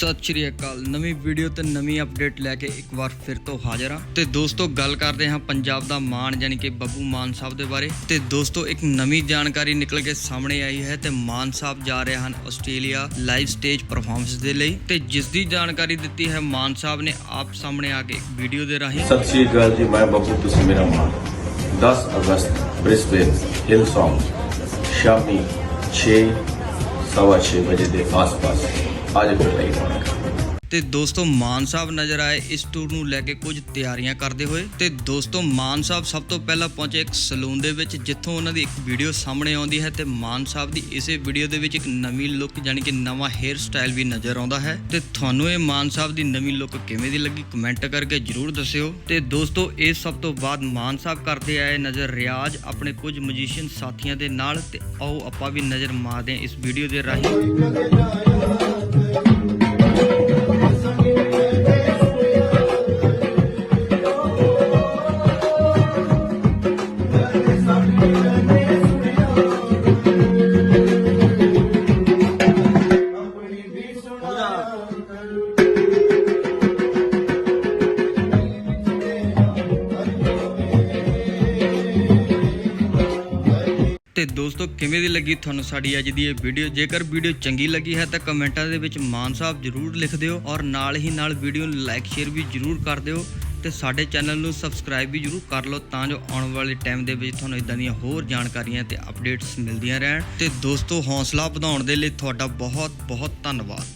ਸਤਿ ਸ਼੍ਰੀ ਅਕਾਲ। ਨਵੀਂ ਵੀਡੀਓ ਤੇ ਨਵੀਂ ਅਪਡੇਟ ਲੈ ਕੇ ਇੱਕ ਵਾਰ ਫਿਰ ਤੋਂ ਹਾਜ਼ਰ ਹਾਂ। ਤੇ ਦੋਸਤੋ, ਗੱਲ ਕਰਦੇ ਹਾਂ ਪੰਜਾਬ ਦਾ ਮਾਨ ਯਾਨੀ ਕਿ ਬੱਬੂ ਮਾਨ ਸਾਹਿਬ ਦੇ ਬਾਰੇ। ਤੇ ਦੋਸਤੋ, ਇੱਕ ਨਵੀਂ ਜਾਣਕਾਰੀ ਨਿਕਲ ਕੇ ਸਾਹਮਣੇ ਆਈ ਹੈ ਤੇ ਮਾਨ ਸਾਹਿਬ ਜਾ ਰਹੇ ਹਨ ਆਸਟ੍ਰੇਲੀਆ ਲਾਈਵ ਸਟੇਜ ਪਰਫਾਰਮੈਂਸ ਦੇ ਲਈ। ਤੇ ਜਿਸ ਦੀ ਜਾਣਕਾਰੀ ਦਿੱਤੀ ਹੈ, ਮਾਨ ਸਾਹਿਬ ਨੇ ਆਪ ਸਾਹਮਣੇ ਆ ਕੇ ਇੱਕ ਵੀਡੀਓ ਦੇ ਰਾਹੀਂ। ਸਤਿ ਸ਼੍ਰੀ ਅਕਾਲ ਜੀ, ਮੈਂ ਬੱਬੂ, ਤੁਸੀਂ ਮੇਰਾ ਮਾਨ। 10 ਅਗਸਤ ਬ੍ਰਿਸਬੇਨ ਹਿਲ ਸੌਂਗ ਸ਼ਾਮੀ 6 ਸਵਾ 6 ਵਜੇ ਦੇ ਆਸ-ਪਾਸ ਅੱਜ ਫਿਰ ਲਈ ਹੋਣਾ ਤੇ ਦੋਸਤੋ ਮਾਨ ਸਾਹਿਬ ਨਜ਼ਰ ਆਏ ਇਸ ਟੂਰ ਨੂੰ ਲੈ ਕੇ ਕੁਝ ਤਿਆਰੀਆਂ ਕਰਦੇ ਹੋਏ। ਤੇ ਦੋਸਤੋ ਮਾਨ ਸਾਹਿਬ ਸਭ ਤੋਂ ਪਹਿਲਾਂ ਪਹੁੰਚੇ ਇੱਕ ਸਲੂਨ ਦੇ ਵਿੱਚ, ਜਿੱਥੋਂ ਉਹਨਾਂ ਦੀ ਇੱਕ ਵੀਡੀਓ ਸਾਹਮਣੇ ਆਉਂਦੀ ਹੈ ਤੇ ਮਾਨ ਸਾਹਿਬ ਦੀ ਇਸੇ ਵੀਡੀਓ ਦੇ ਵਿੱਚ ਇੱਕ ਨਵੀਂ ਲੁੱਕ ਯਾਨੀ ਕਿ ਨਵਾਂ ਹੇਅਰ ਸਟਾਈਲ ਵੀ ਨਜ਼ਰ ਆਉਂਦਾ ਹੈ। ਤੇ ਤੁਹਾਨੂੰ ਇਹ ਮਾਨ ਸਾਹਿਬ ਦੀ ਨਵੀਂ ਲੁੱਕ ਕਿਵੇਂ ਦੀ ਲੱਗੀ ਕਮੈਂਟ ਕਰਕੇ ਜਰੂਰ ਦੱਸਿਓ। ਤੇ ਦੋਸਤੋ ਇਸ ਸਭ ਤੋਂ ਬਾਅਦ ਮਾਨ ਸਾਹਿਬ ਕਰਦੇ ਆਏ ਨਜ਼ਰ ਰਿਆਜ਼ ਆਪਣੇ ਕੁਝ ਮਿਊਜ਼ੀਸ਼ੀਅਨ ਸਾਥੀਆਂ ਦੇ ਨਾਲ। ਤੇ ਆਓ ਆਪਾਂ ਵੀ ਨਜ਼ਰ ਮਾਰਦੇ ਹਾਂ ਇਸ ਵੀਡੀਓ ਦੇ ਰਾਹੀਂ। ਤੇ ਦੋਸਤੋ, ਕਿਵੇਂ ਦੀ ਲੱਗੀ ਤੁਹਾਨੂੰ ਸਾਡੀ ਅੱਜ ਦੀ ਇਹ ਵੀਡੀਓ ਜੇਕਰ ਵੀਡੀਓ ਚੰਗੀ ਲੱਗੀ ਹੈ, ਤਾਂ ਕਮੈਂਟਾਂ ਦੇ ਵਿੱਚ ਮਾਨ ਸਾਹਿਬ ਜਰੂਰ ਲਿਖ ਦਿਓ ਔਰ ਨਾਲ ਹੀ ਨਾਲ ਵੀਡੀਓ ਨੂੰ ਲਾਈਕ ਸ਼ੇਅਰ ਵੀ ਜਰੂਰ ਕਰ ਦਿਓ ਤੇ ਸਾਡੇ ਚੈਨਲ ਨੂੰ ਸਬਸਕ੍ਰਾਈਬ ਵੀ ਜਰੂਰ ਕਰ ਲਓ ਤਾਂ ਜੋ ਆਉਣ ਵਾਲੇ ਟਾਈਮ ਦੇ ਵਿੱਚ ਤੁਹਾਨੂੰ ਇਦਾਂ ਦੀਆਂ ਹੋਰ ਜਾਣਕਾਰੀਆਂ ਤੇ ਅਪਡੇਟਸ ਮਿਲਦੀਆਂ ਰਹਿਣ। ਤੇ ਦੋਸਤੋ, ਹੌਸਲਾ ਵਧਾਉਣ ਦੇ ਲਈ ਤੁਹਾਡਾ ਬਹੁਤ ਬਹੁਤ ਧੰਨਵਾਦ।